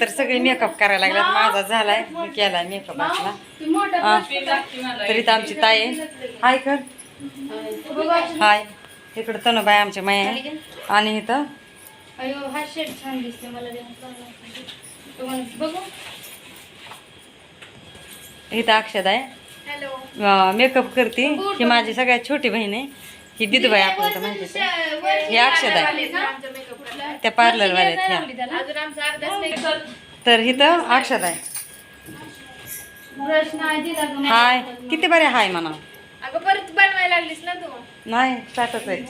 तर सगळे मेकअप करायला लागल्यात माझा झालाय. मी केलाय मेकअप आपला. हा. तर इथं आमची ताई आहे. हाय कर. हाय. इकडं तनुबाई आमच्या माया आहे. आणि इथं? इथं अक्षद आहे. मेकअप करते. ही माझी सगळ्यात छोटी बहीण आहे. ही दिदूबाई तर माहितीच आहे. हे अक्षद आहे. त्या पार्लरवाल्या आहेत ह्या. अजून आमचा अर्धाच मेकअप तर इथं अक्षद आहे. ब्रश नाही दिला गं मला. हाय. किती बरे हाय म्हणा. अगं परत बनवायला लागलीस ना तू. नाही स्टार्टच आहे.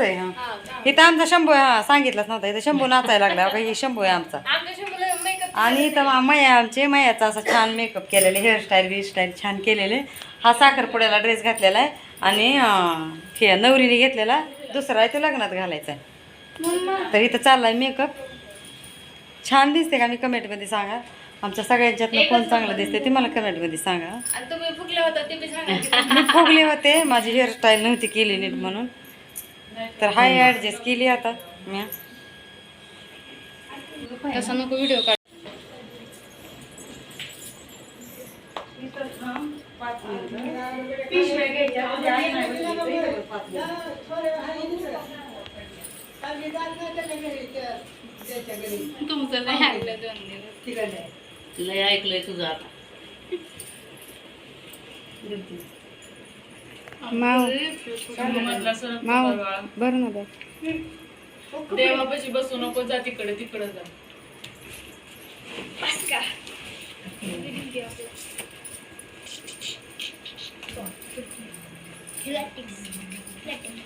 आहे हा. इथं आमचा शंभू आहे, हा सांगितलंच नव्हतं. इथं शंभू नाचायला लागला. बघा, हे शंभू आहे आमचा. आमच्या शंभूला मेकअप आणि इथं मा- मया आमचे मयाचा असं छान मेकअप केलेले हेअरस्टाईल बिअरस्टाईल छान केलेले. हा साखरपुड्याला ड्रेस घातलेला आहे. आणि अं, हे नवरीने घेतलेला. दुसरा आहे तो लग्नात घालायचा आहे. तर इथं चाललाय मेकअप छान दिसते का? मी कमेंटमध्ये सांगा. आमच्या सगळ्यांच्यातनं कोण चांगलं दिसते ते मला कमेंटमध्ये सांगा. आणि तुम्ही फुगला होता ते मी फुगले होते. माझी हेअरस्टाईल नव्हती केली नीट म्हणून. तर हाय ॲडजस्ट केली आता. मी तसा नको व्हिडिओ काढ. तुमचं नाही ऐकलं दोन दिवस. लय ऐकलंय तुझं आता. बरं ना बरं देवापाशी बसू नको जा तिकडे तिकडे जा. राही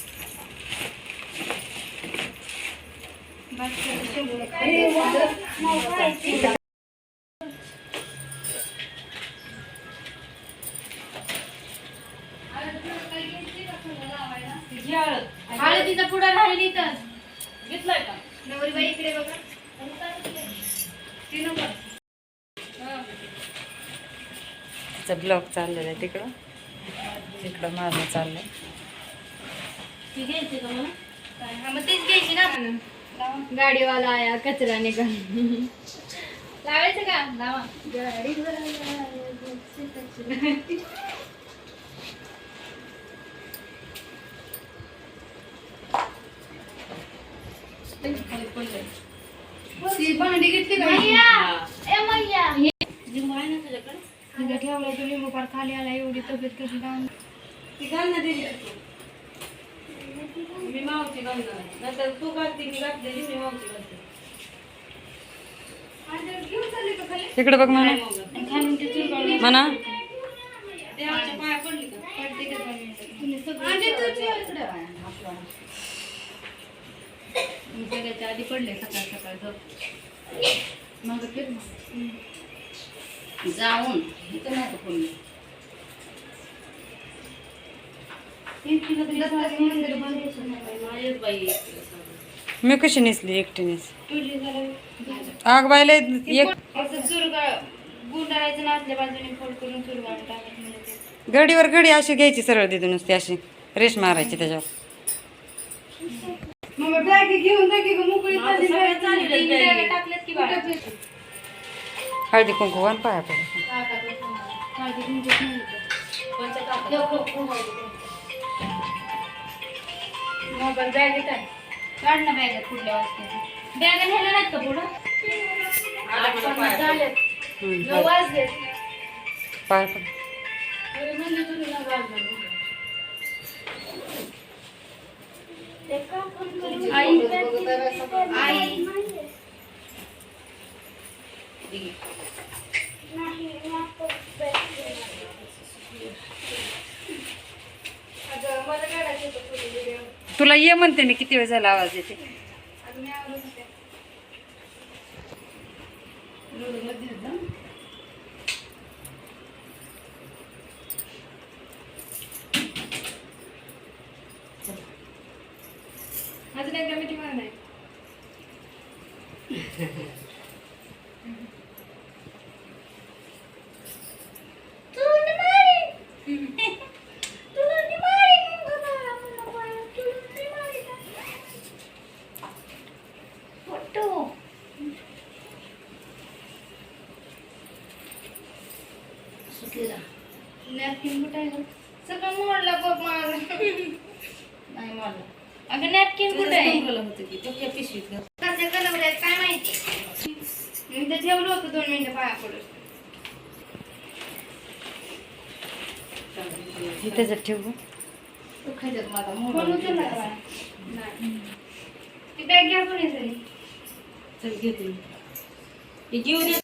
हळदीचा पुडा राहिली तर. घेतलाय का? नवरीबाई इकडे बघा. ती नको तिचा ब्लॉग चाललेला आहे तिकडं. तिकडं माझं चाललंय. ती घ्यायची का मला हा, मग तीच घ्यायची ना. गाडीवाला आया कचरा निघा लावायचं का? लावा. ती भांडी घेतली का? लिंबू आहे ना तुझ्याकडे? ठेवलं तो लिंबू पार खाली आला एवढी तब्येत कशी डाऊन ती घाल ना दिली मी मावची घालणार नंतर तू घालते मी घातलेली मी मावची घालते तिकडे बघ म्हणा म्हणा. देवाच्या पाया पडली का? पडते का चालली? आणि तू ठेव इकडं. मी सगळ्याच्या आधी पडले सकाळ सकाळ झोप मग. जाऊन. इथं नाही कोणी मी कशी नेसली? एकटी नेस. आग बायला एक घडीवर घडी अशी घ्यायची सरळ दिदी नुसती अशी. रेश मारायची त्याच्यावर. हळदी कुंकू पाया पडे मोबाईल बॅगेत आहे. काढ ना बॅगेत कुठल्या वाजता बॅग न्यायला नाहीत का पुढं झालेत. नऊ वाजलेत. पाया पडा अरे म्हणजे तुम्ही नऊ वाजले. आई आई अगं, मला काढायचं होतं थोडी video. तुला ये म्हणते मी किती वेळ झाला आवाज येते. अजून एकदा मिठी मार नॅपकिन कुठे आहे सगळं मोडला बघ माझं. नाही मला अगं नॅपकिन कुठे आहे? पिशवीत कसं कलर आहेत काय माहिती? मी तर ठेवलं होतं दोन मिनिटं पाया पडून त्याच्यात ठेवू. तो खायच्यात माझा फोन उचलला? नाही. ती बॅग घ्या कोणी तरी. चल घेते घेऊन ये.